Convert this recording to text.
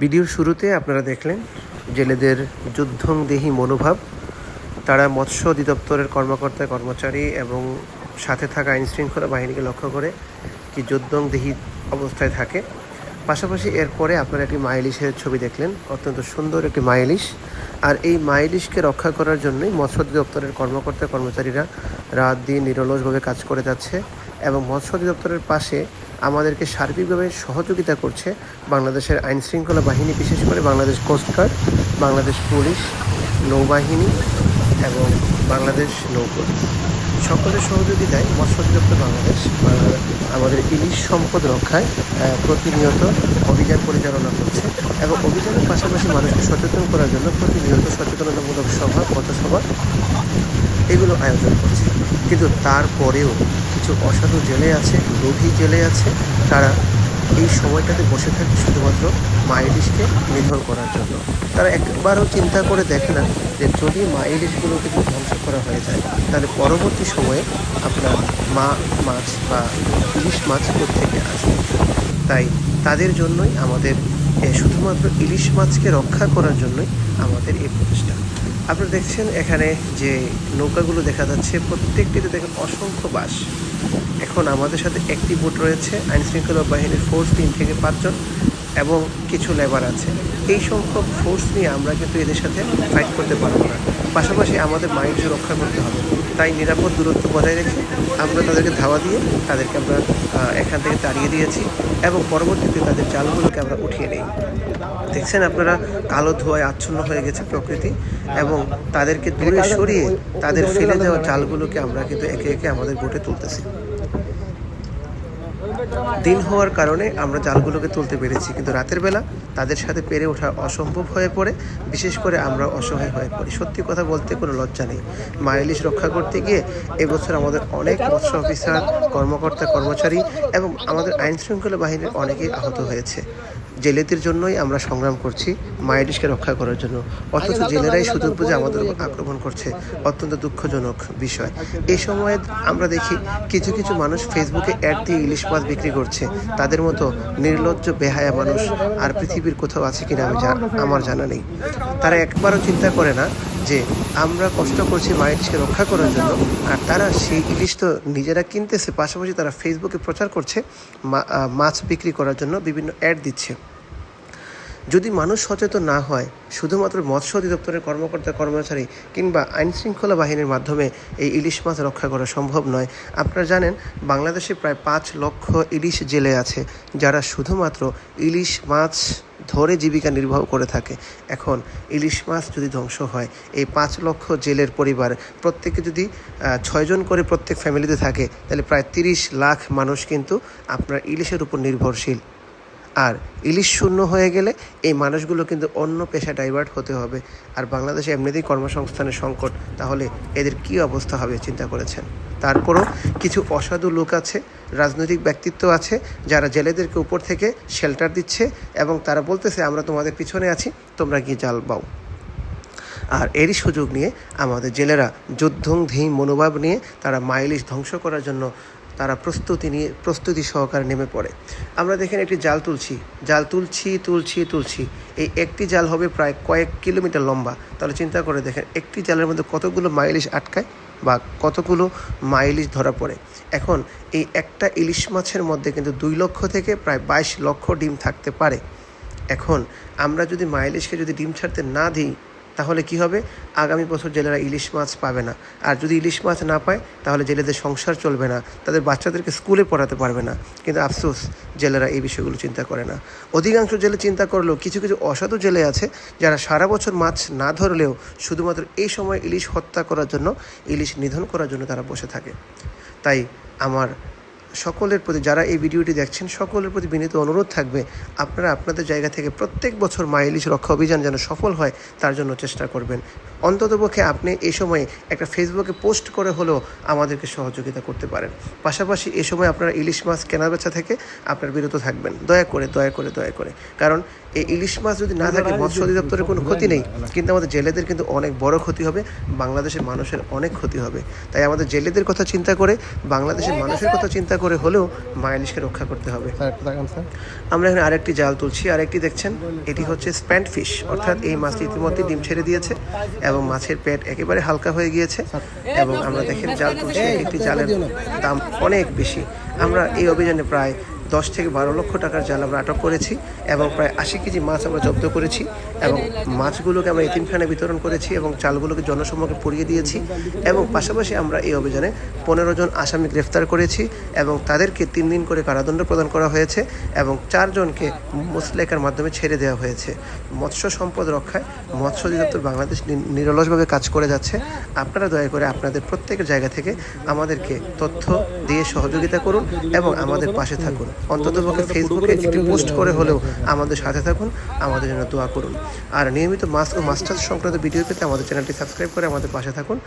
ভিডিওর শুরুতে আপনারা দেখলেন জেলেদের যুদ্ধংদেহী মনোভাব, তারা মৎস্য অধিদপ্তরের কর্মকর্তা, কর্মচারী এবং সাথে থাকা আইন শৃঙ্খলা বাহিনীকে লক্ষ্য করে কি যুদ্ধংদেহী অবস্থায় থাকে। পাশাপাশি এরপরে আপনারা একটি মাইলিশের ছবি দেখলেন, অত্যন্ত সুন্দর একটি মাইলিশ। আর এই মাইলিশকে রক্ষা করার জন্যই মৎস্য অধিদপ্তরের কর্মকর্তা, কর্মচারীরা রাত দিন নিরলসভাবে কাজ করে যাচ্ছে এবং মৎস্য অধিদপ্তরের পাশে আমাদেরকে সার্বিকভাবে সহযোগিতা করছে বাংলাদেশের আইন শৃঙ্খলা বাহিনী, বিশেষ করে বাংলাদেশ কোস্টগার্ড বাংলাদেশ পুলিশ, নৌবাহিনী এবং বাংলাদেশ নৌপথ সকলের সহযোগিতায় মৎস্য বাংলাদেশ বাংলা- আমাদের ইলিশ সম্পদ রক্ষায় প্রতিনিয়ত অভিযান পরিচালনা করছে এবং অভিযানের পাশাপাশি মানুষকে সচেতন করার জন্য প্রতিনিয়ত সচেতনতামূলক সভা, পথসভা এগুলো আয়োজন করছে। কিন্তু তারপরেও কিছু অসাধু জেলে আছে লোভী জেলে আছে। তারা এই সময়টাতে বসে থাকে শুধুমাত্র মা ইলিশকে নিধন করার জন্য। তারা একবারও চিন্তা করে দেখে না যে যদি মা ইলিশগুলোকে যদি ধ্বংস করা হয়ে যায়, তাহলে পরবর্তী সময়ে আপনার মা মাছ বা ইলিশ মাছ থেকে আসবে? তাই তাদের জন্যই আমাদের শুধুমাত্র ইলিশ মাছকে রক্ষা করার জন্যই আমাদের এই প্রচেষ্টা। আপনারা দেখছেন এখানে যে নৌকাগুলো দেখা যাচ্ছে, প্রত্যেকটিতে দেখেন অসংখ্য বাস এখন আমাদের সাথে একটি বোট রয়েছে, আইনশৃঙ্খলা বাহিনীর ফোর্স তিন থেকে পাঁচজন এবং কিছু লেবার আছে। এই সংখ্যক ফোর্স নিয়ে আমরা কিন্তু এদের সাথে ফাইট করতে পারব না। পাশাপাশি আমাদের মাইন্ডকে রক্ষা করতে হবে। তাই নিরাপদ দূরত্ব বজায় রেখে আমরা তাদেরকে ধাওয়া দিয়ে তাদেরকে আমরা এখান থেকে তাড়িয়ে দিয়েছি এবং পরবর্তীতে তাদের জালগুলোকে আমরা উঠিয়ে নিই। দেখছেন আপনারা, কালো ধোঁয়ায় আচ্ছন্ন হয়ে গেছে প্রকৃতি এবং তাদেরকে দূরে সরিয়ে তাদের ফেলে দেওয়া জালগুলোকে আমরা কিন্তু একে একে আমাদের বোটে তুলতেছি। দিন হওয়ার কারণে আমরা জালগুলোকে তুলতে পেরেছি, কিন্তু রাতের বেলা তাদের সাথে পেরে ওঠা অসম্ভব হয়ে পড়ে, বিশেষ করে আমরা অসহায় হয়ে পড়ি। সত্যি কথা বলতে কোনো লজ্জা নেই। মাইলিশ রক্ষা করতে গিয়ে এবছর আমাদের অনেক মৎস্য অফিসার, কর্মকর্তা, কর্মচারী এবং আমাদের আইন শৃঙ্খলা বাহিনীর অনেকেই আহত হয়েছে। জেলেদের জন্যই আমরা সংগ্রাম করছি মায়েডিসকে রক্ষা করার জন্য। অথচ জেলেরাই সুযোগ বুঝে আমাদের আক্রমণ করছে। অত্যন্ত দুঃখজনক বিষয়। এই সময়ে আমরা দেখি কিছু কিছু মানুষ ফেসবুকে অ্যাড দিয়ে ইলিশ মাছ বিক্রি করছে। তাদের মতো নির্লজ্জ বেহায়া মানুষ আর পৃথিবীর কোথাও আছে কিনা আমি আমার জানা নেই। তারা একবারও চিন্তা করে না যে আমরা কষ্ট করছি মাইলিশকে রক্ষা করার জন্য, আর তারা সেই ইলিশ তো নিজেরা কিনতেছে, পাশাপাশি তারা ফেসবুকে প্রচার করছে মাছ বিক্রি করার জন্য বিভিন্ন অ্যাড দিচ্ছে। যদি মানুষ সচেতন না হয়, শুধুমাত্র মৎস্য অধিদপ্তরের কর্মকর্তা, কর্মচারী কিংবা আইন শৃঙ্খলা বাহিনীর মাধ্যমে এই ইলিশ মাছ রক্ষা করা সম্ভব নয়। আপনারা জানেন, বাংলাদেশে প্রায় পাঁচ লক্ষ ইলিশ জেলে আছে, যারা শুধুমাত্র ইলিশ মাছ ধরে জীবিকা নির্বাহ করে থাকে। এখন ইলিশ মাছ যদি ধ্বংস হয়, এই পাঁচ লক্ষ জেলের পরিবার, প্রত্যেকে যদি ছয়জন করে প্রত্যেক ফ্যামিলিতে থাকে, তাহলে প্রায় তিরিশ লাখ মানুষ কিন্তু আপনার ইলিশের উপর নির্ভরশীল। আর ইলিশ শূন্য হয়ে গেলে এই মানুষগুলো কিন্তু অন্য পেশা ডাইভার্ট হতে হবে। আর বাংলাদেশে এমনিতেই কর্মসংস্থানের সংকট, তাহলে এদের কি অবস্থা হবে চিন্তা করেছেন? তারপরও কিছু অসাধু লোক আছে রাজনৈতিক ব্যক্তিত্ব আছে যারা জেলেদেরকে উপর থেকে শেল্টার দিচ্ছে এবং তারা বলতেছে, আমরা তোমাদের পিছনে আছি, তোমরা গিয়ে জাল বাও। আর এরই সুযোগ নিয়ে আমাদের জেলেরা যুদ্ধংধী মনোভাব নিয়ে তারা মাইলিশ ধ্বংস করার জন্য তারা প্রস্তুতি নিয়ে, প্রস্তুতি সহকারে নেমে পড়ে। আমরা দেখেন একটি জাল তুলছি। জাল তুলছি তুলছি তুলছি। এই একটি জাল হবে প্রায় কয়েক কিলোমিটার লম্বা। তাহলে চিন্তা করে দেখেন, একটি জালের মধ্যে কতগুলো মাইলিশ আটকায় বা কতগুলো মাইলিশ ধরা পড়ে। এখন এই একটা ইলিশ মাছের মধ্যে কিন্তু দুই লক্ষ থেকে প্রায় বাইশ লক্ষ ডিম থাকতে পারে। এখন আমরা যদি মাইলিশকে যদি ডিম ছাড়তে না দিই তাহলে কি হবে? আগামী বছর জেলেরা ইলিশ মাছ পাবে না। আর যদি ইলিশ মাছ না পায়, তাহলে জেলেদের সংসার চলবে না। তাদের বাচ্চাদেরকে স্কুলে পড়াতে পারবে না। কিন্তু আফসোস, জেলেরা এই বিষয়গুলো চিন্তা করে না। অধিকাংশ জেলে চিন্তা করলেও কিছু কিছু অসাধু জেলে আছে, যারা সারা বছর মাছ না ধরলেও শুধুমাত্র এই সময় ইলিশ হত্যা করার জন্য, ইলিশ নিধন করার জন্য তারা বসে থাকে। তাই আমার সকলের প্রতি যারা এই ভিডিওটি দেখছেন সকলের প্রতি বিনীত অনুরোধ থাকবে আপনারা আপনাদের জায়গা থেকে প্রত্যেক বছর মাইলিশ রক্ষা অভিযান যেন সফল হয় তার জন্য চেষ্টা করবেন। অন্ততপক্ষে আপনি এই সময়ে একটা ফেসবুকে পোস্ট করে হলেও আমাদেরকে সহযোগিতা করতে পারেন। পাশাপাশি এই সময় আপনারা ইলিশ মাছ কেনাবেচা থেকে আপনার বিরত থাকবেন। দয়া করে দয়া করে দয়া করে। কারণ এই ইলিশ মাছ যদি না থাকে মৎস্য অধিদপ্তরের কোনো ক্ষতি নেই। কিন্তু আমাদের জেলেদের কিন্তু অনেক বড় ক্ষতি হবে বাংলাদেশের মানুষের অনেক ক্ষতি হবে। তাই আমাদের জেলেদের কথা চিন্তা করে বাংলাদেশের মানুষের কথা চিন্তা করে হলেও মায়ালিশকে রক্ষা করতে হবে। আমরা এখানে আরেকটি জাল তুলছি আরেকটি দেখছেন? এটি হচ্ছে স্প্যান্ড ফিশ অর্থাৎ এই মাছটি ইতিমধ্যে ডিম ছেড়ে দিয়েছে এবং মাছের পেট একেবারে হালকা হয়ে গিয়েছে এবং আমরা দেখেন জাল তুলছি একটি জালের দাম অনেক বেশি। আমরা এই অভিযানে প্রায় দশ থেকে বারো লক্ষ টাকার জাল আমরা আটক করেছি এবং প্রায় আশি কেজি মাছ আমরা জব্দ করেছি এবং মাছগুলোকে আমরা এতিমখানে বিতরণ করেছি এবং চালগুলোকে জনসমক্ষে পড়িয়ে দিয়েছি এবং পাশাপাশি আমরা এই অভিযানে পনেরো জন আসামি গ্রেফতার করেছি এবং তাদেরকে তিন দিন করে কারাদণ্ড প্রদান করা হয়েছে এবং চারজনকে মুসলেকার মাধ্যমে ছেড়ে দেওয়া হয়েছে। মৎস্য সম্পদ রক্ষায় মৎস্য অধিদপ্তর বাংলাদেশ নিরলসভাবে কাজ করে যাচ্ছে। আপনারা দয়া করে আপনাদের প্রত্যেকের জায়গা থেকে আমাদেরকে তথ্য দিয়ে সহযোগিতা করুন এবং আমাদের পাশে থাকুন। অন্ততপক্ষে ফেসবুকে একটি পোস্ট করে হলেও আমাদের সাথে থাকুন, আমাদের জন্য দোয়া করুন। আর নিয়মিত মাস্ক ও মাস্টার্স সংক্রান্ত ভিডিও পেতে আমাদের চ্যানেলটি সাবস্ক্রাইব করে আমাদের পাশে থাকুন।